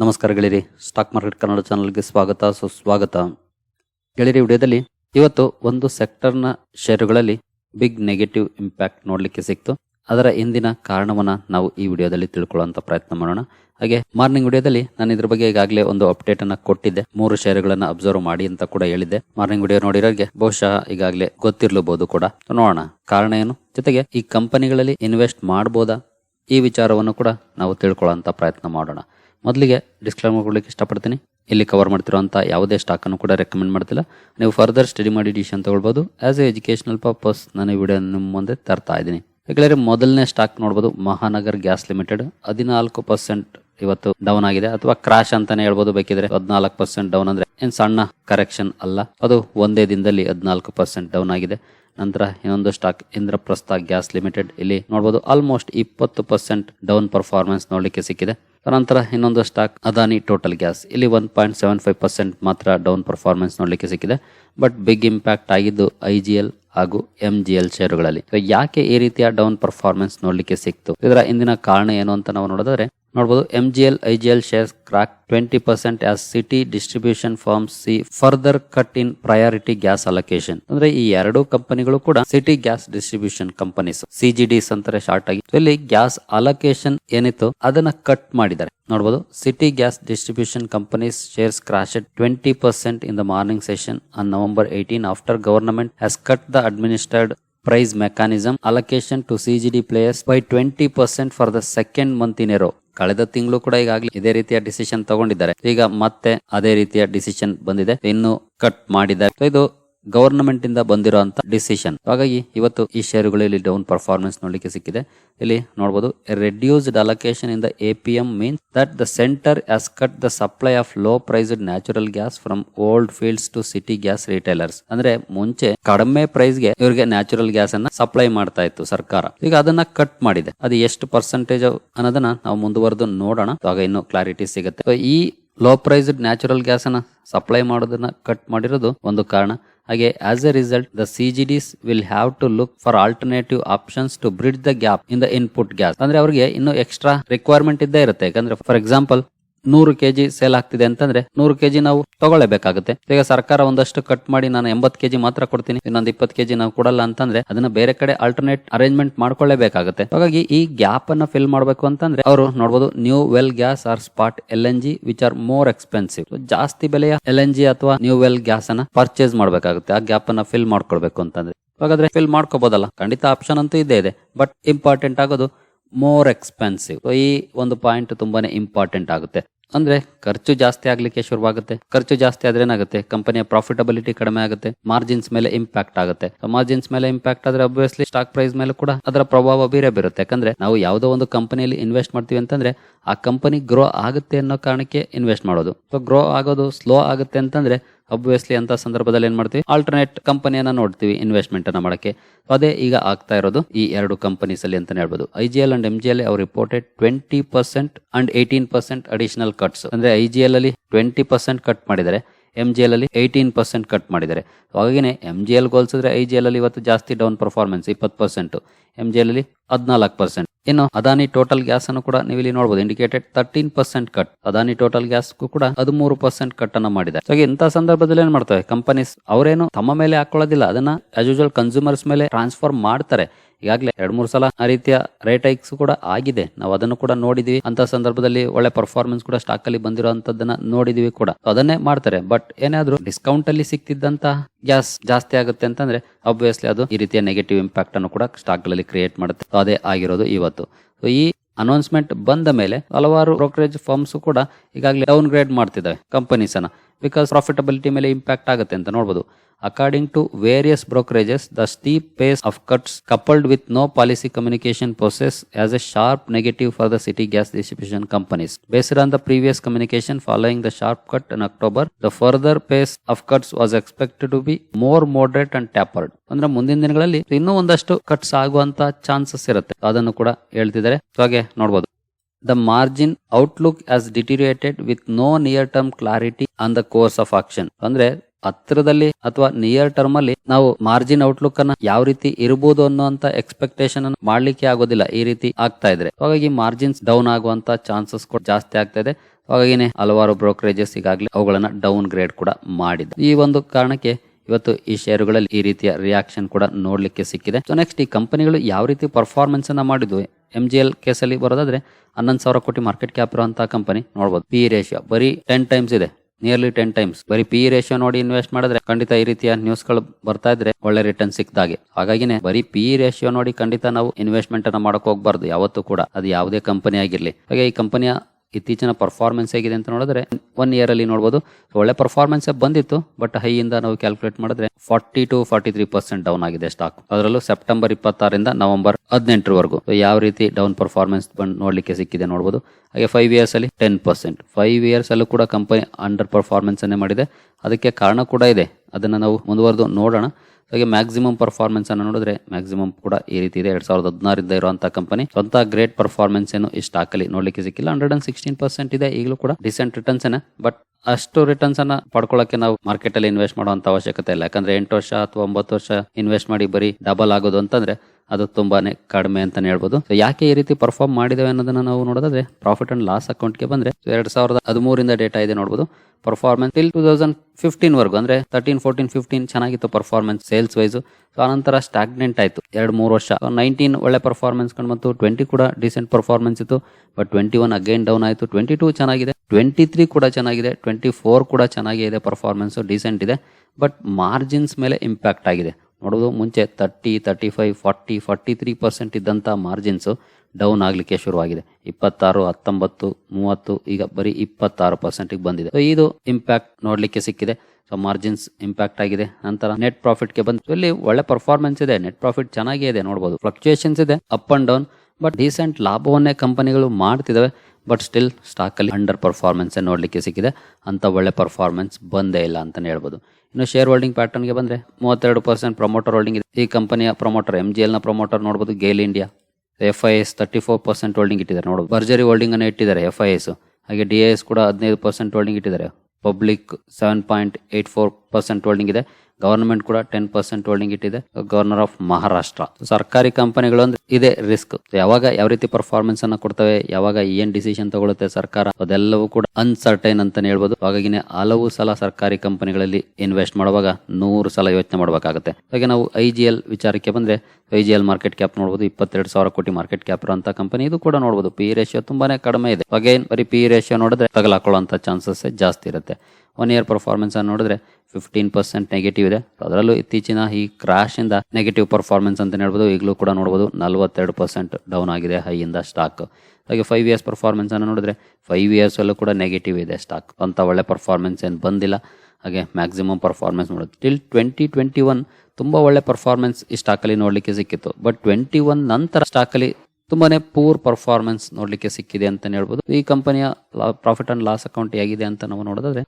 ನಮಸ್ಕಾರ stock market Kannada ಚಾನಲ್ಗೆ ಸ್ವಾಗತ, ಸುಸ್ವಾಗತ. ಗೆಳೆಯರಿ ವಿಡಿಯೋದಲ್ಲಿ ಇವತ್ತು ಒಂದು ಸೆಕ್ಟರ್ನ ಷೇರುಗಳಲ್ಲಿ ಬಿಗ್ ನೆಗೆಟಿವ್ ಇಂಪ್ಯಾಕ್ಟ್ ನೋಡಲಿಕ್ಕೆ ಸಿಕ್ತು. ಅದರ ಹಿಂದಿನ ಕಾರಣವನ್ನ ನಾವು ಈ ವಿಡಿಯೋದಲ್ಲಿ ತಿಳ್ಕೊಳ್ಳುವಂತ ಪ್ರಯತ್ನ ಮಾಡೋಣ. ಹಾಗೆ ಮಾರ್ನಿಂಗ್ ವಿಡಿಯೋದಲ್ಲಿ ನಾನು ಇದ್ರ ಬಗ್ಗೆ ಈಗಾಗಲೇ ಒಂದು ಅಪ್ಡೇಟ್ ಅನ್ನ ಕೊಟ್ಟಿದ್ದೆ. ಮೂರು ಷೇರುಗಳನ್ನು ಅಬ್ಸರ್ವ್ ಮಾಡಿ ಅಂತ ಕೂಡ ಹೇಳಿದ್ದೆ. ಮಾರ್ನಿಂಗ್ ವಿಡಿಯೋ ನೋಡಿರೋರಿಗೆ ಬಹುಶಃ ಈಗಾಗಲೇ ಗೊತ್ತಿರ್ಲಬಹುದು ಕೂಡ. ನೋಡೋಣ. ಕಾರಣ ಏನು? ಜೊತೆಗೆ ಈ ಕಂಪನಿಗಳಲ್ಲಿ ಇನ್ವೆಸ್ಟ್ ಮಾಡಬಹುದಾ ಈ ವಿಚಾರವನ್ನು ಕೂಡ ನಾವು ತಿಳ್ಕೊಳ್ಳೋಂಥ ಪ್ರಯತ್ನ ಮಾಡೋಣ. ಮೊದಲಿಗೆ ಡಿಸ್ಕ್ಲೈಮರ್ ಕೊಡ್ಲಿಕ್ಕೆ ಇಷ್ಟಪಡ್ತೀನಿ. ಇಲ್ಲಿ ಕವರ್ ಮಾಡ್ತಿರುವಂಥ ಯಾವುದೇ ಸ್ಟಾಕ್ ಅನ್ನು ಕೂಡ ರೆಕಮೆಂಡ್ ಮಾಡ್ತಿಲ್ಲ. ನೀವು ಫರ್ದರ್ ಸ್ಟಡಿ ಮಾಡಿ ಡಿಸಿಷನ್ ತೊಗೊಳ್ಬೋದು. ಆ್ಯಸ್ ಎ ಎಜುಕೇಷನಲ್ ಪರ್ಪಸ್ ನಾನು ಈ ವಿಡಿಯೋ ನಿಮ್ಮ ಮುಂದೆ ತರ್ತಾ ಇದ್ದೀನಿ. ಯಾಕೆಂದರೆ ಮೊದಲನೇ ಸ್ಟಾಕ್ ನೋಡ್ಬೋದು ಮಹಾನಗರ್ ಗ್ಯಾಸ್ ಲಿಮಿಟೆಡ್ ಹದಿನಾಲ್ಕು ಪರ್ಸೆಂಟ್ ಇವತ್ತು ಡೌನ್ ಆಗಿದೆ ಅಥವಾ ಕ್ರಾಶ್ ಅಂತಾನೆ ಹೇಳ್ಬೋದು ಬೇಕಿದ್ರೆ. ಹದಿನಾಲ್ಕು ಪರ್ಸೆಂಟ್ ಡೌನ್ ಅಂದ್ರೆ ಏನು ಸಣ್ಣ ಕರೆಕ್ಷನ್ ಅಲ್ಲ. ಅದು ಒಂದೇ ದಿನದಲ್ಲಿ ಹದಿನಾಲ್ಕು ಪರ್ಸೆಂಟ್ ಡೌನ್ ಆಗಿದೆ. ನಂತರ ಇನ್ನೊಂದು ಸ್ಟಾಕ್ ಇಂದ್ರಪ್ರಸ್ಥ ಗ್ಯಾಸ್ ಲಿಮಿಟೆಡ್ ಇಲ್ಲಿ ನೋಡಬಹುದು ಆಲ್ಮೋಸ್ಟ್ ಇಪ್ಪತ್ತು ಪರ್ಸೆಂಟ್ ಡೌನ್ ಪರ್ಫಾರ್ಮೆನ್ಸ್ ನೋಡಲಿಕ್ಕೆ ಸಿಕ್ಕಿದೆ. ನಂತರ ಇನ್ನೊಂದು ಸ್ಟಾಕ್ ಅದಾನಿ ಟೋಟಲ್ ಗ್ಯಾಸ್ ಇಲ್ಲಿ one point seven five percent ಮಾತ್ರ ಡೌನ್ ಪರ್ಫಾರ್ಮೆನ್ಸ್ ನೋಡಲಿಕ್ಕೆ ಸಿಕ್ಕಿದೆ. ಬಟ್ ಬಿಗ್ ಇಂಪ್ಯಾಕ್ಟ್ ಆಗಿದ್ದು ಐ ಜಿ ಎಲ್ ಹಾಗೂ ಎಂ ಜಿ ಎಲ್ ಷೇರುಗಳಲ್ಲಿ ಯಾಕೆ ಈ ರೀತಿಯ ಡೌನ್ ಪರ್ಫಾರ್ಮೆನ್ಸ್ ನೋಡಲಿಕ್ಕೆ ಸಿಕ್ತು? ಇದರ ಹಿಂದಿನ ಕಾರಣ ಏನು ಅಂತ ನಾವು ನೋಡಿದ್ರೆ ನೋಡಬಹುದು M G L I G L shares crack twenty percent as city distribution firm see further cut in priority gas allocation ಅಂದ್ರೆ ಈ ಎರಡು ಕಂಪನಿಗಳು ಕೂಡ city gas distribution companies C G Ds ಅಂತಾರೆ ಶಾರ್ಟ್ ಆಗಿ. ಇಲ್ಲಿ ಗ್ಯಾಸ್ ಅಲೋಕೇಶನ್ ಏನಿತ್ತು ಅದನ್ನ ಕಟ್ ಮಾಡಿದ್ದಾರೆ. ನೋಡಬಹುದು city gas distribution companies shares crash twenty percent in the morning session on November eighteen after government has cut the administered price mechanism allocation to C G D players by twenty percent for the second month in a row ಕಳೆದ ತಿಂಗಳು ಕೂಡ ಈಗಾಗಲೇ ಇದೇ ರೀತಿಯ decision ತಗೊಂಡಿದ್ದಾರೆ. ಈಗ ಮತ್ತೆ ಅದೇ ರೀತಿಯ ಡಿಸಿಷನ್ ಬಂದಿದೆ. ಇನ್ನು ಕಟ್ ಮಾಡಿದ್ದಾರೆ. ಇದು ಗವರ್ನಮೆಂಟ್ ಇಂದ ಬಂದಿರೋ ಅಂತ ಡಿಸಿಷನ್. ಹಾಗಾಗಿ ಇವತ್ತು ಈ ಷೇರುಗಳಲ್ಲಿ ಡೌನ್ ಪರ್ಫಾರ್ಮೆನ್ಸ್ ನೋಡ್ಲಿಕ್ಕೆ ಸಿಕ್ಕಿದೆ. ಇಲ್ಲಿ ನೋಡಬಹುದು reduced allocation in the A P M means that the center has cut the supply of low priced natural gas from old fields to city gas retailers ಅಂದ್ರೆ ಮುಂಚೆ ಕಡಿಮೆ ಪ್ರೈಸ್ಗೆ ಇವರಿಗೆ ನ್ಯಾಚುರಲ್ ಗ್ಯಾಸ್ ಅನ್ನ supply ಮಾಡ್ತಾ ಇತ್ತು ಸರ್ಕಾರ. ಈಗ ಅದನ್ನ ಕಟ್ ಮಾಡಿದೆ. ಅದು ಎಷ್ಟು ಪರ್ಸೆಂಟೇಜ್ ಅನ್ನೋದನ್ನ ನಾವು ಮುಂದುವರೆದು ನೋಡೋಣ. ಆಗ ಇನ್ನು ಕ್ಲಾರಿಟಿ ಸಿಗುತ್ತೆ. ಈ ಲೋ ಪ್ರೈಸ್ಡ್ ನ್ಯಾಚುರಲ್ ಗ್ಯಾಸ್ ಅನ್ನ ಸಪ್ಲೈ ಮಾಡೋದನ್ನ ಕಟ್ ಮಾಡಿರೋದು ಒಂದು ಕಾರಣ. ಹಾಗೆ as a result the C G Ds will have to look for alternative options to bridge the gap in the input gas ಅಂದ್ರೆ ಅವರಿಗೆ ಇನ್ನು ಎಕ್ಸ್ಟ್ರಾ ರಿಕ್ವೈರ್ಮೆಂಟ್ ಇದ್ದೇ ಇರುತ್ತೆ. ಯಾಕಂದ್ರೆ ಫಾರ್ ಎಕ್ಸಾಂಪಲ್ ನೂರು ಕೆಜಿ ಸೇಲ್ ಆಗ್ತಿದೆ ಅಂತಂದ್ರೆ ನೂರು ಕೆಜಿ ನಾವು ತಗೊಳ್ಳೇಬೇಕಾಗುತ್ತೆ. ಈಗ ಸರ್ಕಾರ ಒಂದಷ್ಟು ಕಟ್ ಮಾಡಿ ನಾನು ಎಂಬತ್ ಕೆಜಿ ಮಾತ್ರ ಕೊಡ್ತೀನಿ, ಇನ್ನೊಂದು ಇಪ್ಪತ್ತು ಕೆಜಿ ನಾವು ಕೊಡಲ್ಲ ಅಂತಂದ್ರೆ ಅದನ್ನ ಬೇರೆ ಕಡೆ ಆಲ್ಟರ್ನೇಟ್ ಅರೇಂಜ್ಮೆಂಟ್ ಮಾಡ್ಕೊಳ್ಳೇಬೇಕಾಗುತ್ತೆ. ಹಾಗಾಗಿ ಈ ಗ್ಯಾಪ್ ಅನ್ನ ಫಿಲ್ ಮಾಡಬೇಕು ಅಂತಂದ್ರೆ ಅವರು ನೋಡಬಹುದು new well gas or spot L N G which are more expensive ಜಾಸ್ತಿ ಬೆಲೆಯ ಎಲ್ ಎನ್ ಜಿ ಅಥವಾ ನ್ಯೂ ವೆಲ್ ಗ್ಯಾಸ್ ಅನ್ನ ಪರ್ಚೇಸ್ ಮಾಡಬೇಕಾಗುತ್ತೆ. ಆ ಗ್ಯಾಪ್ ಅನ್ನ ಫಿಲ್ ಮಾಡ್ಕೊಳ್ಬೇಕು ಅಂತಂದ್ರೆ. ಹಾಗಾದ್ರೆ ಫಿಲ್ ಮಾಡ್ಕೋಬಹುದಲ್ಲ ಖಂಡಿತ ಆಪ್ಷನ್ ಅಂತೂ ಇದೆ ಇದೆ. ಬಟ್ ಇಂಪಾರ್ಟೆಂಟ್ ಆಗೋದು ಮೋರ್ ಎಕ್ಸ್ಪೆನ್ಸಿವ್ ಈ ಒಂದು ಪಾಯಿಂಟ್ ತುಂಬಾನೇ ಇಂಪಾರ್ಟೆಂಟ್ ಆಗುತ್ತೆ. ಅಂದ್ರೆ ಖರ್ಚು ಜಾಸ್ತಿ ಆಗ್ಲಿಕ್ಕೆ ಶುರುವಾಗುತ್ತೆ. ಖರ್ಚು ಜಾಸ್ತಿ ಆದ್ರೆ ಏನಾಗುತ್ತೆ? ಕಂಪನಿಯ ಪ್ರಾಫಿಟಬಿಲಿಟಿ ಕಡಿಮೆ ಆಗುತ್ತೆ. ಮಾರ್ಜಿನ್ಸ್ ಮೇಲೆ ಇಂಪ್ಯಾಕ್ಟ್ ಆಗುತ್ತೆ. ಮಾರ್ಜಿನ್ಸ್ ಮೇಲೆ ಇಂಪ್ಯಾಕ್ಟ್ ಆದ್ರೆ ಅಬ್ವಿಯಸ್ಲಿ ಸ್ಟಾಕ್ ಪ್ರೈಸ್ ಮೇಲೆ ಕೂಡ ಅದರ ಪ್ರಭಾವ ಬೀರೇ ಬೀರುತ್ತೆ. ಯಾಕಂದ್ರೆ ನಾವು ಯಾವುದೋ ಒಂದು ಕಂಪನಿಯಲ್ಲಿ ಇನ್ವೆಸ್ಟ್ ಮಾಡ್ತೀವಿ ಅಂತಂದ್ರೆ ಆ ಕಂಪನಿ ಗ್ರೋ ಆಗುತ್ತೆ ಅನ್ನೋ ಕಾರಣಕ್ಕೆ ಇನ್ವೆಸ್ಟ್ ಮಾಡೋದು. ಸೊ ಗ್ರೋ ಆಗೋದು ಸ್ಲೋ ಆಗುತ್ತೆ ಅಂತಂದ್ರೆ ಅಬ್ವಿಯಸ್ಲಿ ಅಂತ ಸಂದರ್ಭದಲ್ಲಿ ಏನ್ ಮಾಡ್ತೀವಿ? ಆಲ್ಟರ್ನೇಟ್ ಕಂಪನಿಯನ್ನ ನೋಡ್ತೀವಿ ಇನ್ವೆಸ್ಟ್ಮೆಂಟ್ ಅನ್ನ ಮಾಡಕ್ಕೆ. ಅದೇ ಈಗ ಆಗ್ತಾ ಇರೋದು ಈ ಎರಡು ಕಂಪನೀಸ್ ಅಲ್ಲಿ ಅಂತಾನೆ ಹೇಳ್ಬೋದು. I G L and M G L ಅವ್ರು reported twenty percent and eighteen percent additional cuts ಅಂದ್ರೆ ಐ ಜಿ ಎಲ್ ಅಲ್ಲಿ ಟ್ವೆಂಟಿ ಪರ್ಸೆಂಟ್ ಕಟ್ ಮಾಡಿದರೆ ಎಂ ಜಿ ಎಲ್ ಅಲ್ಲಿ ಏಯ್ಟೀನ್ ಪರ್ಸೆಂಟ್ ಕಟ್ ಮಾಡಿದ್ದಾರೆ. ಹಾಗೇನೆ ಎಂ ಜಿ ಎಲ್ ಹೋಲಿಸಿದ್ರೆ ಐ ಜಿ ಎಲ್ ಅಲ್ಲಿ ಇವತ್ತು ಜಾಸ್ತಿ ಡೌನ್ ಪರ್ಫಾರ್ಮೆನ್ಸ್ ಇಪ್ಪತ್ತು ಪರ್ಸೆಂಟ್ ಎಂ ಜಿ ಎಲ್ ಅಲ್ಲಿ ಹದಿನಾಲ್ಕು ಪರ್ಸೆಂಟ್ ಇನ್ನು ಅದಾನಿ ಟೋಟಲ್ ಗ್ಯಾಸ್ ಅನ್ನು ಕೂಡ ನೀವು ಇಲ್ಲಿ ನೋಡಬಹುದು indicated thirteen percent cut Adani Total gas ಕೂಡ ಹದಿಮೂರು ಪರ್ಸೆಂಟ್ ಕಟ್ ಅನ್ನ ಮಾಡಿದೆ ಸೊ ಇಂತ ಸಂದರ್ಭದಲ್ಲಿ ಏನ್ ಮಾಡ್ತವೆ? ಕಂಪನೀಸ್ ಅವರೇನು ತಮ್ಮ ಮೇಲೆ ಹಾಕೊಳ್ಳೋದಿಲ್ಲ. ಅದನ್ನ ಆಸ್ ಯೂಶಲ್ ಕನ್ಸ್ಯೂಮರ್ಸ್ ಮೇಲೆ ಟ್ರಾನ್ಸ್ಫರ್ ಮಾಡ್ತಾರೆ. ಈಗಾಗಲೇ ಎರಡು ಮೂರು ಸಲ ಆ ರೀತಿಯ ರೇಟ್ ಹೈಕ್ಸ್ ಕೂಡ ಆಗಿದೆ. ನಾವು ಅದನ್ನು ಕೂಡ ನೋಡಿದ್ವಿ. ಅಂತ ಸಂದರ್ಭದಲ್ಲಿ ಒಳ್ಳೆ ಪರ್ಫಾರ್ಮೆನ್ಸ್ ಕೂಡ ಸ್ಟಾಕ್ ಅಲ್ಲಿ ಬಂದಿರುವಂತದ್ದನ್ನ ನೋಡಿದ್ವಿ ಕೂಡ. ಅದನ್ನೇ ಮಾಡ್ತಾರೆ. ಬಟ್ ಏನಾದ್ರು ಡಿಸ್ಕೌಂಟ್ ಅಲ್ಲಿ ಸಿಕ್ತಿದ್ದಂತ ಗ್ಯಾಸ್ ಜಾಸ್ತಿ ಆಗುತ್ತೆ ಅಂತಂದ್ರೆ ಅಬ್ವಿಯಸ್ಲಿ ಅದು ಈ ರೀತಿಯ ನೆಗೆಟಿವ್ ಇಂಪ್ಯಾಕ್ಟ್ ಅನ್ನು ಕೂಡ ಸ್ಟಾಕ್ಗಳಲ್ಲಿ ಕ್ರಿಯೇಟ್ ಮಾಡುತ್ತೆ. ಅದೇ ಆಗಿರೋದು ಇವತ್ತು. ಈ ಅನೌನ್ಸ್ಮೆಂಟ್ ಬಂದ ಮೇಲೆ ಹಲವಾರು ಬ್ರೋಕರೇಜ್ ಫಾರ್ಮ್ಸ್ ಕೂಡ ಈಗಾಗಲೇ ಡೌನ್ ಗ್ರೇಡ್ ಮಾಡ್ತಿದ್ದಾವೆ. ಕಂಪನೀಸ್ ಅನ್ನ. ಬಿಕಾಸ್ ಪ್ರಾಫಿಟಬಿಲಿಟಿ ಮೇಲೆ ಇಂಪ್ಯಾಕ್ಟ್ ಆಗುತ್ತೆ ಅಂತ ನೋಡಬಹುದು according to various brokerages the steep pace of cuts coupled with no policy communication process as a sharp negative for the city gas distribution companies based on the previous communication following the sharp cut in October the further pace of cuts was expected to be more moderate and tapered ಅಂದ್ರೆ ಮುಂದಿನ ದಿನಗಳಲ್ಲಿ ಇನ್ನೂ ಒಂದಷ್ಟು cuts ಆಗುವಂತ chances ಇರುತ್ತೆ. ಅದನ್ನು ಕೂಡ ಹೇಳ್ತಿದ್ದಾರೆ. ಹಾಗೆ ನೋಡಬಹುದು The margin outlook has deteriorated with no near term clarity on the course of action. ಅಂದ್ರೆ ಹತ್ತಿರದಲ್ಲಿ ಅಥವಾ ನಿಯರ್ ಟರ್ಮ್ ಅಲ್ಲಿ ನಾವು ಮಾರ್ಜಿನ್ ಔಟ್ಲುಕ್ ಅನ್ನ ಯಾವ ರೀತಿ ಇರಬಹುದು ಅನ್ನುವಂತ ಎಕ್ಸ್ಪೆಕ್ಟೇಷನ್ ಅನ್ನು ಮಾಡ್ಲಿಕ್ಕೆ ಆಗೋದಿಲ್ಲ. ಈ ರೀತಿ ಆಗ್ತಾ ಇದ್ರೆ ಹಾಗಾಗಿ ಮಾರ್ಜಿನ್ಸ್ ಡೌನ್ ಆಗುವಂತ ಚಾನ್ಸಸ್ ಕೂಡ ಜಾಸ್ತಿ ಆಗ್ತಾ ಇದೆ. ಹಾಗಾಗಿನೇ ಹಲವಾರು ಬ್ರೋಕರೇಜಸ್ ಈಗಾಗಲೇ ಅವುಗಳನ್ನ ಡೌನ್ ಗ್ರೇಡ್ ಕೂಡ ಮಾಡಿದೆ ಈ ಒಂದು ಕಾರಣಕ್ಕೆ ಇವತ್ತು ಈ ಶೇರುಗಳಲ್ಲಿ ಈ ರೀತಿಯ ರಿಯಾಕ್ಷನ್ ಕೂಡ ನೋಡ್ಲಿಕ್ಕೆ ಸಿಕ್ಕಿದೆ. ಸೊ ನೆಕ್ಸ್ಟ್ ಈ ಕಂಪನಿಗಳು ಯಾವ ರೀತಿ ಪರ್ಫಾರ್ಮೆನ್ಸ್ ಅನ್ನ ಮಾಡಿದ್ವು ಎಂ ಜಿ ಎಲ್ ಕೇಸಲ್ಲಿ ಬರೋದಾದ್ರೆ ಹನ್ನೊಂದು ಸಾವಿರ ಕೋಟಿ ಮಾರ್ಕೆಟ್ ಕ್ಯಾಪ್ ಇರುವಂತಹ ಕಂಪನಿ ನೋಡಬಹುದು ಪಿ ರೇಷಿಯೋ ಬರೀ ಟೆನ್ ಟೈಮ್ಸ್ ಇದೆ ನಿಯರ್ಲಿ ಟೆನ್ ಟೈಮ್ಸ್ ಬರೀ ಪಿ ರೇಷಿಯೋ ನೋಡಿ ಇನ್ವೆಸ್ಟ್ ಮಾಡಿದ್ರೆ ಖಂಡಿತ ಈ ರೀತಿಯ ನ್ಯೂಸ್ಗಳು ಬರ್ತಾ ಇದ್ರೆ ಒಳ್ಳೆ ರಿಟರ್ನ್ ಸಿಕ್ಕದಾಗೆ ಹಾಗಾಗಿನೇ ಬರೀ ಪಿ ರೇಷಿಯೋ ನೋಡಿ ಖಂಡಿತ ನಾವು ಇನ್ವೆಸ್ಟ್ಮೆಂಟ್ ಅನ್ನ ಮಾಡಕ್ ಹೋಗ್ಬಾರ್ದು, ಯಾವತ್ತೂ ಕೂಡ. ಅದು ಯಾವುದೇ ಕಂಪನಿ ಆಗಿರ್ಲಿ. ಹಾಗೆ ಈ ಕಂಪನಿಯ ಇತ್ತೀಚಿನ ಪರ್ಫಾರ್ಮೆನ್ಸ್ ಹೇಗಿದೆ ಅಂತ ನೋಡಿದ್ರೆ ಒನ್ ಇಯರ್ ಅಲ್ಲಿ ನೋಡಬಹುದು ಒಳ್ಳೆ ಪರ್ಫಾರ್ಮೆನ್ಸ್ ಬಂದಿತ್ತು ಬಟ್ ಹೈ ಇಂದ ನಾವು ಕ್ಯಾಲ್ಕುಲೇಟ್ ಮಾಡಿದ್ರೆ forty two forty three percent down ಆಗಿದೆ ಸ್ಟಾಕ್ ಅದರಲ್ಲೂ ಸೆಪ್ಟೆಂಬರ್ ಇಪ್ಪತ್ತಾರರಿಂದ ನವೆಂಬರ್ ಹದಿನೆಂಟರವರೆಗೂ. ಯಾವ ರೀತಿ ಡೌನ್ ಪರ್ಫಾರ್ಮೆನ್ಸ್ ಬಂದು ನೋಡ್ಲಿಕ್ಕೆ ಸಿಕ್ಕಿದೆ ನೋಡಬಹುದು ಹಾಗೆ ಫೈವ್ ಇಯರ್ಸ್ ಅಲ್ಲಿ ಟೆನ್ ಪರ್ಸೆಂಟ್ ಫೈವ್ ಇಯರ್ಸ್ ಅಲ್ಲೂ ಕೂಡ ಕಂಪನಿ ಅಂಡರ್ ಪರ್ಫಾರ್ಮೆನ್ಸ್ ಅನ್ನೇ ಮಾಡಿದೆ. ಅದಕ್ಕೆ ಕಾರಣ ಕೂಡ ಇದೆ. ಅದನ್ನ ನಾವು ಮುಂದುವರೆದು ನೋಡೋಣ. ಹಾಗೆ ಮ್ಯಾಕ್ಸಿಮಮ್ ಪರ್ಫಾರ್ಮೆನ್ಸ್ ಅನ್ನು ನೋಡಿದ್ರೆ ಮ್ಯಾಕ್ಸಿಮಮ್ ಕೂಡ ಈ ರೀತಿ ಇದೆ. ಎರಡ್ ಸಾವಿರದ ಹದಿನಾರಿಂದ ಇರುವಂತಹ ಕಂಪನಿ ಸ್ವಂತ ಗ್ರೇಟ್ ಪರ್ಫಾರ್ಮೆನ್ಸ್ ಏನು ಈ ಸ್ಟಾಕ್ ಅಲ್ಲಿ ನೋಡ್ಲಿಕ್ಕೆ ಸಿಕ್ಕಿಲ್ಲ. ಹಂಡ್ರೆಡ್ ಅಂಡ್ ಸಿಕ್ಸ್ಟೀನ್ ಪರ್ಸೆಂಟ್ ಇದೆ. ಈಗಲೂ ಕೂಡ ಡಿಸೆಂಟ್ ರಿಟರ್ನ್ಸ್ ಬಟ್ ಅಷ್ಟು ರಿಟರ್ನ್ಸ್ ಅನ್ನ ಪಡ್ಕೊಳ್ಳಕ್ಕೆ ನಾವು ಮಾರ್ಕೆಟ್ ಅಲ್ಲಿ ಇನ್ವೆಸ್ಟ್ ಮಾಡುವಂತ ಅವಶ್ಯಕತೆ ಇಲ್ಲ. ಯಾಕಂದ್ರೆ ಎಂಟು ವರ್ಷ ಅಥವಾ ಒಂಬತ್ತು ವರ್ಷ ಇನ್ವೆಸ್ಟ್ ಮಾಡಿ ಬರೀ ಡಬಲ್ ಆಗೋದು ಅಂತಂದ್ರೆ ಅದು ತುಂಬಾನೇ ಕಡಿಮೆ ಅಂತಾನೆ ಹೇಳ್ಬೋದು. ಯಾಕೆ ಈ ರೀತಿ ಪರ್ಫಾರ್ಮ್ ಮಾಡಿದೆ ಅನ್ನೋದನ್ನ ನಾವು ನೋಡೋದಾದ್ರೆ ಪ್ರಾಫಿಟ್ ಅಂಡ್ ಲಾಸ್ ಅಕೌಂಟ್ಗೆ ಬಂದ್ರೆ, ಎರಡ್ ಸಾವಿರದ ಹದಿಮೂರಿಂದ ಡೇಟಾ ಇದೆ ನೋಡಬಹುದು performance till two thousand fifteen ವರ್ಗು, ಅಂದ್ರೆ ತರ್ಟೀನ್ ಫೋರ್ಟೀನ್ ಫಿಫ್ಟೀನ್ ಚೆನ್ನಾಗಿತ್ತು ಪರ್ಫಾರ್ಮೆನ್ಸ್ ಸೇಲ್ಸ್ ವೈಸ್ ಸೊ ಆನಂತರ ಸ್ಟಾಗ್ನೆಂಟ್ ಆಯಿತು. ಎರಡು, ಮೂರು ವರ್ಷ. ನೈನ್ಟೀನ್ ಒಳ್ಳೆ ಪರ್ಫಾರ್ಮೆನ್ಸ್ ಕಂಡು ಮತ್ತು ಟ್ವೆಂಟಿ ಕೂಡ ಡಿಸೆಂಟ್ ಪರ್ಫಾರ್ಮೆನ್ಸ್ ಇತ್ತು. But twenty one again down ಆಯಿತು. ಟ್ವೆಂಟಿ ಟೂ ಚೆನ್ನಾಗಿದೆ. ಟ್ವೆಂಟಿ ತ್ರೀ ಕೂಡ ಚೆನ್ನಾಗಿದೆ. ಟ್ವೆಂಟಿ ಫೋರ್ ಕೂಡ ಚೆನ್ನಾಗೇ ಇದೆ ಪರ್ಫಾರ್ಮೆನ್ಸ್ ಡಿಸೆಂಟ್ ಇದೆ. ಬಟ್ ಮಾರ್ಜಿನ್ಸ್ ಮೇಲೆ ಇಂಪ್ಯಾಕ್ಟ್ ಆಗಿದೆ. ನೋಡೋದು ಮುಂಚೆ thirty thirty five forty forty three percent ಇದ್ದಂಥ ಮಾರ್ಜಿನ್ಸು ಡೌನ್ ಆಗಲಿಕ್ಕೆ ಶುರುವಾಗಿದೆ. ಇಪ್ಪತ್ತಾರು, ಹತ್ತೊಂಬತ್ತು, ಮೂವತ್ತು, ಈಗ ಬರೀ ಇಪ್ಪತ್ತಾರು ಪರ್ಸೆಂಟಿಗೆ ಬಂದಿದೆ. ಇದು ಇಂಪ್ಯಾಕ್ಟ್ ನೋಡಲಿಕ್ಕೆ ಸಿಕ್ಕಿದೆ. ಸೊ ಮಾರ್ಜಿನ್ಸ್ ಇಂಪ್ಯಾಕ್ಟ್ ಆಗಿದೆ. ನಂತರ ನೆಟ್ ಪ್ರಾಫಿಟ್ಗೆ ಬಂದು ಇಲ್ಲಿ ಒಳ್ಳೆ ಪರ್ಫಾರ್ಮೆನ್ಸ್ ಇದೆ. ನೆಟ್ ಪ್ರಾಫಿಟ್ ಚೆನ್ನಾಗೇ ಇದೆ. ನೋಡ್ಬೋದು. ಫ್ಲಕ್ಚುಯೇಷನ್ಸ್ ಇದೆ. Up and down but recent ಲಾಭವನ್ನೇ ಕಂಪನಿಗಳು ಮಾಡ್ತಿದ್ದಾವೆ ಬಟ್ ಸ್ಟಿಲ್ ಸ್ಟಾಕಲ್ಲಿ ಅಂಡರ್ ಪರ್ಫಾರ್ಮೆನ್ಸ್ ನೋಡಲಿಕ್ಕೆ ಸಿಕ್ಕಿದೆ. ಅಂತ ಒಳ್ಳೆ ಪರ್ಫಾರ್ಮೆನ್ಸ್ ಬಂದೇ ಇಲ್ಲ ಅಂತಲೇ ಹೇಳ್ಬೋದು. ಇನ್ನು ಶೇರ್ ಹೋಲ್ಡಿಂಗ್ ಪ್ಯಾಟರ್ನ್ಗೆ ಬಂದರೆ ಮೂವತ್ತೆರಡು ಪರ್ಸೆಂಟ್ ಪ್ರಮೋಟರ್ ಹೋಲ್ಡಿಂಗ್ ಇದೆ. ಈ ಕಂಪನಿಯ ಪ್ರಮೋಟರ್ ಎಂ ಜಿ ಎಲ್ನ ಪ್ರಮೋಟರ್ ನೋಡ್ಬೋದು. GAIL India F I S thirty four percent holding ಇಟ್ಟಿದ್ದಾರೆ. ನೋಡು ಬರ್ಜರಿ ಹೋಲ್ಡಿಂಗ್ ಅನ್ನು ಇಟ್ಟಿದ್ದಾರೆ ಎಫ್ ಐ ಎಸ್ ಹಾಗೆ ಡಿ ಎಸ್ ಕೂಡ ಹದಿನೈದು ಪರ್ಸೆಂಟ್ ಹೋಲ್ಡಿಂಗ್ ಇಟ್ಟಿದ್ದಾರೆ. Public seven point eight four percent holding ಇದೆ. ಗವರ್ನಮೆಂಟ್ ಕೂಡ ಟೆನ್ ಪರ್ಸೆಂಟ್ ಹೋಲ್ಡಿಂಗ್ ಇಟ್ಟಿದೆ. ಗವರ್ನರ್ ಆಫ್ ಮಹಾರಾಷ್ಟ್ರ ಸರ್ಕಾರಿ ಕಂಪನಿಗಳು ಅಂದ್ರೆ ಇದೆ ರಿಸ್ಕ್ ಯಾವಾಗ ಯಾವ ರೀತಿ ಪರ್ಫಾರ್ಮೆನ್ಸ್ ಅನ್ನ ಕೊಡ್ತವೆ, ಯಾವಾಗ ಏನ್ ಡಿಸಿಷನ್ ತಗೊಳುತ್ತೆ ಸರ್ಕಾರ, ಅದೆಲ್ಲವೂ ಕೂಡ ಅನ್ಸರ್ಟೈನ್ ಅಂತಾನೆ ಹೇಳ್ಬೋದು. ಹಾಗಾಗಿನೇ ಹಲವು ಸಲ ಸರ್ಕಾರಿ ಕಂಪನಿಗಳಲ್ಲಿ ಇನ್ವೆಸ್ಟ್ ಮಾಡುವಾಗ ನೂರು ಸಲ ಯೋಚನೆ ಮಾಡಬೇಕಾಗುತ್ತೆ. ಹಾಗೆ ನಾವು ಐ ಜಿ ಎಲ್ ವಿಚಾರಕ್ಕೆ ಬಂದ್ರೆ I G L market cap ನೋಡಬಹುದು ಇಪ್ಪತ್ತೆರಡು ಸಾವಿರ ಕೋಟಿ ಮಾರ್ಕೆಟ್ ಕ್ಯಾಪ್ ಇರುವಂತ ಕಂಪನಿ ಇದು ಕೂಡ ನೋಡಬಹುದು ಪಿ ರೇಷಿಯೋ ತುಂಬಾನೇ ಕಡಿಮೆ ಇದೆ. ಅಗೇನ್ ಬರೀ ಪಿ ರೇಷಿಯೋ ನೋಡಿದ್ರೆ ತಗಲಾಕೊಳ್ಳುವಂತ ಚಾನ್ಸಸ್ ಜಾಸ್ತಿ ಇರುತ್ತೆ. ಒನ್ ಇಯರ್ ಪರ್ಫಾರ್ಮೆನ್ಸ್ ಅನ್ನು ನೋಡಿದ್ರೆ ಫಿಫ್ಟೀನ್ ಪರ್ಸೆಂಟ್ ನೆಗೆಟಿವ್ ಇದೆ. ಅದರಲ್ಲೂ ಇತ್ತೀಚಿನ ಈ ಕ್ರಾಶ್ ಇಂದ ನೆಗೆಟಿವ್ ಪರ್ಫಾರ್ಮೆನ್ಸ್ ಅಂತ ಹೇಳ್ಬೋದು. ಈಗಲೂ ಕೂಡ ನೋಡಬಹುದು ನಲವತ್ತೆರಡು ಪರ್ಸೆಂಟ್ ಡೌನ್ ಆಗಿದೆ ಹೈ ಇಂದ ಸ್ಟಾಕ್ ಹಾಗೆ ಫೈವ್ ಇಯರ್ಸ್ ಪರ್ಫಾರ್ಮೆನ್ಸ್ ಅನ್ನು ನೋಡಿದ್ರೆ ಫೈವ್ ಇಯರ್ಸ್ ಅಲ್ಲೂ ಕೂಡ ನೆಗೆಟಿವ್ ಇದೆ ಸ್ಟಾಕ್ ಅಂತ ಒಳ್ಳೆ ಪರ್ಫಾರ್ಮೆನ್ಸ್ ಏನು ಬಂದಿಲ್ಲ. ಹಾಗೆ ಮ್ಯಾಕ್ಸಿಮಮ್ ಪರ್ಫಾರ್ಮೆನ್ಸ್ ನೋಡೋದು ಟಿಲ್ ಟ್ವೆಂಟಿ ಟ್ವೆಂಟಿ ಒನ್ ತುಂಬಾ ಒಳ್ಳೆ ಪರ್ಫಾರ್ಮೆನ್ಸ್ ಈ ಸ್ಟಾಕಲ್ಲಿ ನೋಡಲಿಕ್ಕೆ ಸಿಕ್ಕಿತ್ತು. ಬಟ್ ಟ್ವೆಂಟಿ ಒನ್ ನಂತರ ಸ್ಟಾಕಲ್ಲಿ ತುಂಬಾನೇ ಪೂರ್ ಪರ್ಫಾರ್ಮೆನ್ಸ್ ನೋಡ್ಲಿಕ್ಕೆ ಸಿಕ್ಕಿದೆ ಅಂತ ಹೇಳ್ಬೋದು. ಈ ಕಂಪನಿಯ ಪ್ರಾಫಿಟ್ ಅಂಡ್ ಲಾಸ್ ಅಕೌಂಟ್ ಹೇಗಿದೆ ಅಂತ ನಾವು ನೋಡೋದಾದ್ರೆ,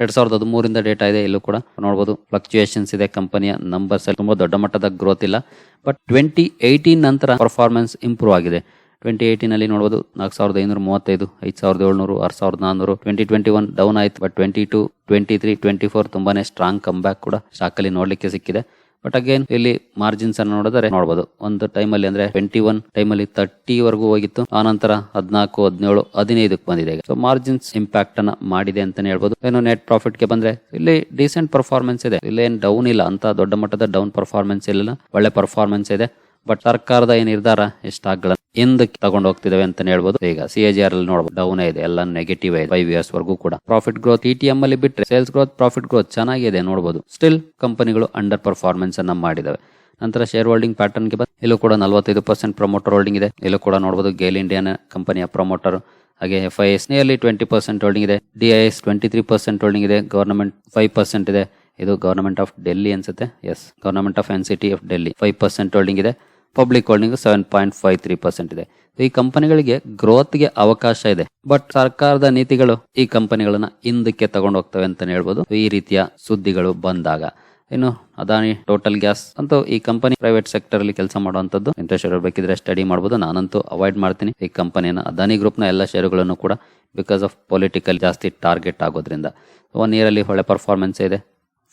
ಎರಡ್ ಸಾವಿರದ ಹದಿಮೂರಿಂದ ಡೇಟಾ ಇದೆ, ಇಲ್ಲೂ ಕೂಡ ನೋಡಬಹುದು ಫ್ಲಕ್ಚುಯೇಷನ್ಸ್ ಇದೆ ಕಂಪನಿಯ ನಂಬರ್ಸ್ ತುಂಬಾ ದೊಡ್ಡ ಮಟ್ಟದ ಗ್ರೋತ್ ಇಲ್ಲ. ಬಟ್ ಟ್ವೆಂಟಿ ಏಯ್ಟೀನ್ ನಂತರ ಪರ್ಫಾರ್ಮೆನ್ಸ್ ಇಂಪ್ರೂವ್ ಆಗಿದೆ. ಟ್ವೆಂಟಿ ಏಯ್ಟೀನ್ ಅಲ್ಲಿ ನೋಡಬಹುದು ನಾಲ್ಕು ಸಾವಿರದ ಐನೂರ ಮೂವತ್ತೈದು, ಐದು ಸಾವಿರದ ಏಳ್ನೂರು, ಆರು ಸಾವಿರದ ನಾನ್ನೂರು. ಟ್ವೆಂಟಿ ಟ್ವೆಂಟಿ ಒನ್ ಡೌನ್ ಆಯ್ತು but twenty two twenty three twenty four ತುಂಬಾನೇ ಸ್ಟ್ರಾಂಗ್ ಕಮ್ ಬ್ಯಾಕ್ ಕೂಡ ಸ್ಟಾಕ್ ಅಲ್ಲಿ ನೋಡ್ಲಿಕ್ಕೆ ಸಿಕ್ಕಿದೆ. ಬಟ್ ಅಗೇನ್ ಇಲ್ಲಿ ಮಾರ್ಜಿನ್ಸ್ ಅನ್ನು ನೋಡಿದ್ರೆ ನೋಡಬಹುದು ಒಂದು ಟೈಮ್ ಅಲ್ಲಿ ಅಂದ್ರೆ ಟ್ವೆಂಟಿ ಒನ್ ಟೈಮ್ ಅಲ್ಲಿ ತರ್ಟಿ ವರೆಗೂ ಹೋಗಿತ್ತು. ಆನಂತರ ಹದಿನಾಲ್ಕು, ಹದಿನೇಳು, ಹದಿನೈದಕ್ಕೆ ಬಂದಿದೆ ಸೊ ಮಾರ್ಜಿನ್ಸ್ ಇಂಪ್ಯಾಕ್ಟ್ ಅನ್ನ ಮಾಡಿದೆ ಅಂತಾನೆ ಹೇಳ್ಬೋದು. ಏನು ನೆಟ್ ಪ್ರಾಫಿಟ್ಗೆ ಬಂದ್ರೆ ಇಲ್ಲಿ ಡೀಸೆಂಟ್ ಪರ್ಫಾರ್ಮೆನ್ಸ್ ಇದೆ. ಇಲ್ಲಿ ಏನ್ ಡೌನ್ ಇಲ್ಲ. ಅಂತ ದೊಡ್ಡ ಮಟ್ಟದ ಡೌನ್ ಪರ್ಫಾರ್ಮೆನ್ಸ್ ಇಲ್ಲ ಒಳ್ಳೆ ಪರ್ಫಾರ್ಮೆನ್ಸ್ ಇದೆ. ಬಟ್ ಸರ್ಕಾರದ ಈ ನಿರ್ಧಾರ ಈ ಸ್ಟಾಕ್ ಗಳನ್ನ ಹಿಂದಕ್ಕೆ ತಗೊಂಡು ಹೋಗ್ತಿದಾವೆ ಅಂತ ಹೇಳ್ಬೋದು. ಈಗ ಸಿ ಎ ಜಿ ಆರ್ ಅಲ್ಲಿ ನೋಡಬಹುದು ಡೌನ್ ಇದೆ, ಎಲ್ಲ ನೆಗೆಟಿವ್ ಇದೆ ಫೈವ್ ಇಯರ್ಸ್ ವರ್ಗೂ ಕೂಡ. Profit growth E T M ಅಲ್ಲಿ ಬಿಟ್ಟರೆ ಸೇಲ್ಸ್ ಗ್ರೋತ್ ಪ್ರಾಫಿಟ್ ಗ್ರೋತ್ ಚೆನ್ನಾಗಿದೆ ನೋಡಬಹುದು ಸ್ಟಿಲ್ ಕಂಪನಿಗಳು ಅಂಡರ್ ಪರ್ಫಾರ್ಮೆನ್ಸ್ ಅನ್ನ ಮಾಡಿದವೆ. ನಂತರ ಶೇರ್ ಹೋಲ್ಡಿಂಗ್ ಪ್ಯಾಟರ್ನ್ಗೆ ಬಂದು ಇಲ್ಲೂ ಕೂಡ ನಲವತ್ತೈದು ಪರ್ಸೆಂಟ್ ಪ್ರಮೋಟರ್ ಹೋಲ್ಡಿಂಗ್ ಇದೆ. ಇಲ್ಲೂ ಕೂಡ ನೋಡಬಹುದು ಗೇಲ್ ಇಂಡಿಯಾನ ಕಂಪನಿಯ ಪ್ರಮೋಟರ್ ಹಾಗೆ F I S nearly twenty percent holding ಇದೆ. D I S twenty three percent holding ಇದೆ. ಗವರ್ನಮೆಂಟ್ ಫೈವ್ ಪರ್ಸೆಂಟ್ ಇದೆ. ಇದು ಗವರ್ನಮೆಂಟ್ ಆಫ್ ಡೆಲ್ಲಿ ಅನ್ಸುತ್ತೆ. Yes government of N C T of Delhi five percent holding ಇದೆ. Public holding seven point five three percent ಇದೆ. ಈ ಕಂಪನಿಗಳಿಗೆ ಗ್ರೋತ್ಗೆ ಅವಕಾಶ ಇದೆ. ಬಟ್ ಸರ್ಕಾರದ ನೀತಿಗಳು ಈ ಕಂಪನಿಗಳನ್ನ ಹಿಂದಕ್ಕೆ ತಗೊಂಡು ಹೋಗ್ತವೆ ಅಂತ ಹೇಳ್ಬೋದು. ಈ ರೀತಿಯ ಸುದ್ದಿಗಳು ಬಂದಾಗ. ಇನ್ನು ಅದಾನಿ ಟೋಟಲ್ ಗ್ಯಾಸ್ ಅಂತೂ ಈ ಕಂಪನಿ ಪ್ರೈವೇಟ್ ಸೆಕ್ಟರ್ ಅಲ್ಲಿ ಕೆಲಸ ಮಾಡುವಂತದ್ದು ಇಂಟ್ರೆಸ್ಟ್ ಬೇಕಿದ್ರೆ ಸ್ಟಡಿ ಮಾಡಬಹುದು ನಾನಂತೂ ಅವಾಯ್ಡ್ ಮಾಡ್ತೀನಿ. ಈ ಕಂಪನಿಯನ್ನ ಅದಾನಿ ಗ್ರೂಪ್ನ ಎಲ್ಲ ಶೇರುಗಳನ್ನು ಕೂಡ ಬಿಕಾಸ್ ಆಫ್ ಪೊಲಿಟಿಕಲ್ ಜಾಸ್ತಿ ಟಾರ್ಗೆಟ್ ಆಗೋದ್ರಿಂದ. ಒನ್ ಇಯರ್ ಅಲ್ಲಿ ಒಳ್ಳೆ ಪರ್ಫಾರ್ಮೆನ್ಸ್ ಇದೆ.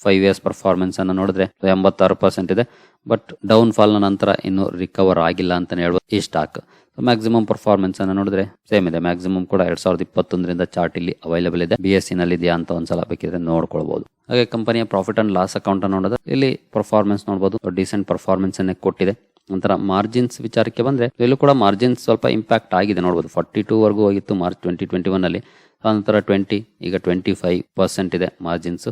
ಫೈವ್ ಇಯರ್ಸ್ ಪರ್ಫಾರ್ಮೆನ್ಸ್ ಅನ್ನು ನೋಡಿದ್ರೆ ಎಂಬತ್ತಾರು ಪರ್ಸೆಂಟ್ ಇದೆ. ಬಟ್ ಡೌನ್ ಫಾಲ್ ನಂತರ ಇನ್ನು ರಿಕವರ್ ಆಗಿಲ್ಲ ಅಂತ ಹೇಳ್ಬೋದು ಈ ಸ್ಟಾಕ್ ಮ್ಯಾಕ್ಸಿಮಮ್ ಪರ್ಫಾರ್ಮೆನ್ಸ್ ಅನ್ನು ನೋಡಿದ್ರೆ ಸೇಮ್ ಇದೆ. ಮ್ಯಾಕ್ಸಿಮಮ್ ಕೂಡ ಎರಡ್ ಸಾವಿರದ ಇಪ್ಪತ್ತೊಂದರಿಂದ ಚಾರ್ಟ್ ಇಲ್ಲಿ ಅವೈಲೇಬಲ್ ಇದೆ. ಬಿ ಎಸ್ ಸಿ ನಲ್ಲಿ ಇದೆಯಾ ಅಂತ ಒಂದ್ಸಲ ಬೇಕಿದ್ರೆ ನೋಡ್ಕೊಳ್ಬಹುದು ಹಾಗೆ ಕಂಪನಿಯ ಪ್ರಾಫಿಟ್ ಅಂಡ್ ಲಾಸ್ ಅಕೌಂಟ್ ಅನ್ನು ನೋಡಿದ್ರೆ ಇಲ್ಲಿ ಪರ್ಫಾರ್ಮೆನ್ಸ್ ನೋಡಬಹುದು ಡಿಸೆಂಟ್ ಪರ್ಫಾರ್ಮೆನ್ಸ್ ಅನ್ನೇ ಕೊಟ್ಟಿದೆ. ನಂತರ ಮಾರ್ಜಿನ್ಸ್ ವಿಚಾರಕ್ಕೆ ಬಂದ್ರೆ ಇಲ್ಲೂ ಕೂಡ ಮಾರ್ಜಿನ್ಸ್ ಸ್ವಲ್ಪ ಇಂಪ್ಯಾಕ್ಟ್ ಆಗಿದೆ ನೋಡಬಹುದು ಫಾರ್ಟಿ ಟೂ ವರ್ಗೂ ಹೋಗಿತ್ತು ಮಾರ್ಚ್ ಟ್ವೆಂಟಿ ಟ್ವೆಂಟಿ ಒನ್ ಅಲ್ಲಿ ನಂತರ ಟ್ವೆಂಟಿ ಈಗ ಟ್ವೆಂಟಿ ಫೈವ್ ಪರ್ಸೆಂಟ್ ಇದೆ ಮಾರ್ಜಿನ್ಸ್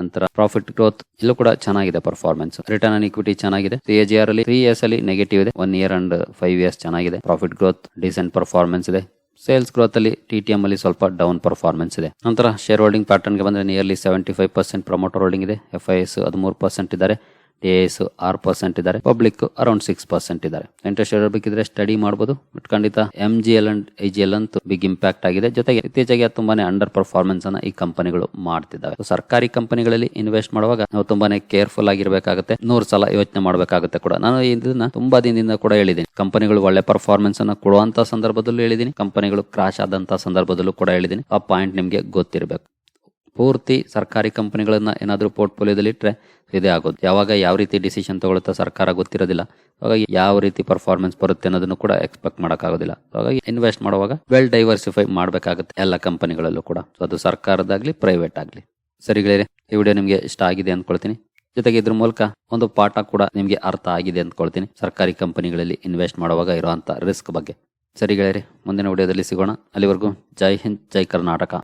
ನಂತರ ಪ್ರಾಫಿಟ್ ಗ್ರೋತ್ ಇಲ್ಲೂ ಕೂಡ ಚೆನ್ನಾಗಿದೆ ಪರ್ಫಾರ್ಮೆನ್ಸ್ ರಿಟರ್ನ್ ಆನ್ ಇಕ್ವಿಟಿ ಚೆನ್ನಾಗಿದೆ. ಸಿ ಎ ಆರ್ ಅಲ್ಲಿ ತ್ರೀ ಇಯರ್ಸ್ ಅಲ್ಲಿ ನೆಗೆಟಿವ್ ಇದೆ. One year and five years ಚೆನ್ನಾಗಿದೆ. ಪ್ರಾಫಿಟ್ ಗ್ರೋತ್ ಡಿಸೆಂಟ್ ಪರ್ಫಾರ್ಮೆನ್ಸ್ ಇದೆ. ಸೇಲ್ಸ್ ಗ್ರೋತ್ ಅಲ್ಲಿ ಟಿ ಟಿ ಎಂ ಅಲ್ಲಿ ಸ್ವಲ್ಪ ಡೌನ್ ಪರ್ಫಾರ್ಮೆನ್ಸ್ ಇದೆ. ನಂತರ ಶೇರ್ ಹೋಲ್ಡಿಂಗ್ ಪ್ಯಾಟರ್ನ್ಗೆ ಬಂದ್ರೆ nearly seventy five percent promoter holding ಇದೆ. ಎಫ್ ಐ ಎಸ್ ಹದಿಮೂರು ಪರ್ಸೆಂಟ್ ಇದ್ದಾರೆ. ಎಸ್ ಆರ್ ಪರ್ಸೆಂಟ್ ಇದ್ದಾರೆ, ಪಬ್ಲಿಕ್ ಅರೌಂಡ್ ಸಿಕ್ಸ್ ಪರ್ಸೆಂಟ್ ಇದ್ದಾರೆ. ಇಂಟ್ರೆಸ್ಟ್ ಇರಬೇಕಿದ್ರೆ ಸ್ಟಡಿ ಮಾಡಬಹುದು ಬಟ್ ಖಂಡಿತ M G L and I G L ಅಂತೂ ಬಿಗ್ ಇಂಪ್ಯಾಕ್ಟ್ ಆಗಿದೆ. ಜೊತೆಗೆ ಇತ್ತೀಚೆಗೆ ತುಂಬಾನೇ ಅಂಡರ್ ಪರ್ಫಾರ್ಮೆನ್ಸ್ ಅನ್ನ ಈ ಕಂಪನಿಗಳು ಮಾಡ್ತಿದ್ದಾವೆ. ಸರ್ಕಾರಿ ಕಂಪನಿಗಳಲ್ಲಿ ಇನ್ವೆಸ್ಟ್ ಮಾಡುವಾಗ ನಾವು ತುಂಬಾನೇ ಕೇರ್ಫುಲ್ ಆಗಿರಬೇಕಾಗುತ್ತೆ. ನೂರು ಸಲ ಯೋಚನೆ ಮಾಡಬೇಕಾಗುತ್ತೆ ಕೂಡ. ನಾನು ಇದನ್ನ ತುಂಬಾ ದಿನದಿಂದ ಕೂಡ ಹೇಳಿದ್ದೀನಿ. ಕಂಪನಿಗಳು ಒಳ್ಳೆ ಪರ್ಫಾರ್ಮೆನ್ಸ್ ಅನ್ನ ಕೊಡುವಂತ ಸಂದರ್ಭದಲ್ಲೂ ಹೇಳಿದ್ದೀನಿ. ಕಂಪನಿಗಳು ಕ್ರಾಶ್ ಆದಂತ ಸಂದರ್ಭದಲ್ಲೂ ಕೂಡ ಹೇಳಿದ್ದೀನಿ. ಆ ಪಾಯಿಂಟ್ ನಿಮಗೆ ಗೊತ್ತಿರಬೇಕು. ಪೂರ್ತಿ ಸರ್ಕಾರಿ ಕಂಪನಿಗಳನ್ನು ಏನಾದರೂ ಪೋರ್ಟ್ಫೋಲಿಯೋದಲ್ಲಿ ಇಟ್ಟರೆ ಇದೇ ಆಗೋದು. ಯಾವಾಗ ಯಾವ ರೀತಿ ಡಿಸಿಷನ್ ತಗೊಳುತ್ತಾ ಸರ್ಕಾರ ಗೊತ್ತಿರೋದಿಲ್ಲ. ಹಾಗಾಗಿ ಯಾವ ರೀತಿ ಪರ್ಫಾರ್ಮೆನ್ಸ್ ಬರುತ್ತೆ ಅನ್ನೋದನ್ನು ಕೂಡ ಎಕ್ಸ್ಪೆಕ್ಟ್ ಮಾಡೋಕ್ಕಾಗೋದಿಲ್ಲ. ಹಾಗಾಗಿ ಇನ್ವೆಸ್ಟ್ ಮಾಡುವಾಗ ವೆಲ್ ಡೈವರ್ಸಿಫೈ ಮಾಡಬೇಕಾಗುತ್ತೆ ಎಲ್ಲ ಕಂಪನಿಗಳಲ್ಲೂ ಕೂಡ. ಸೊ, ಅದು ಸರ್ಕಾರದಾಗಲಿ ಪ್ರೈವೇಟ್ ಆಗಲಿ. ಸರಿಗಳೇ ಈ ವಿಡಿಯೋ ನಿಮಗೆ ಇಷ್ಟ ಆಗಿದೆ ಅಂದ್ಕೊಳ್ತೀನಿ ಜೊತೆಗೆ ಇದ್ರ ಮೂಲಕ ಒಂದು ಪಾಠ ಕೂಡ ನಿಮಗೆ ಅರ್ಥ ಆಗಿದೆ ಅಂದ್ಕೊಳ್ತೀನಿ ಸರ್ಕಾರಿ ಕಂಪನಿಗಳಲ್ಲಿ ಇನ್ವೆಸ್ಟ್ ಮಾಡುವಾಗ ಇರುವಂಥ ರಿಸ್ಕ್ ಬಗ್ಗೆ. ಸರಿ ಗೆಳೆಯರೆ, ಮುಂದಿನ ವಿಡಿಯೋದಲ್ಲಿ ಸಿಗೋಣ. ಅಲ್ಲಿವರೆಗೂ ಜೈ ಹಿಂದ್, ಜೈ ಕರ್ನಾಟಕ.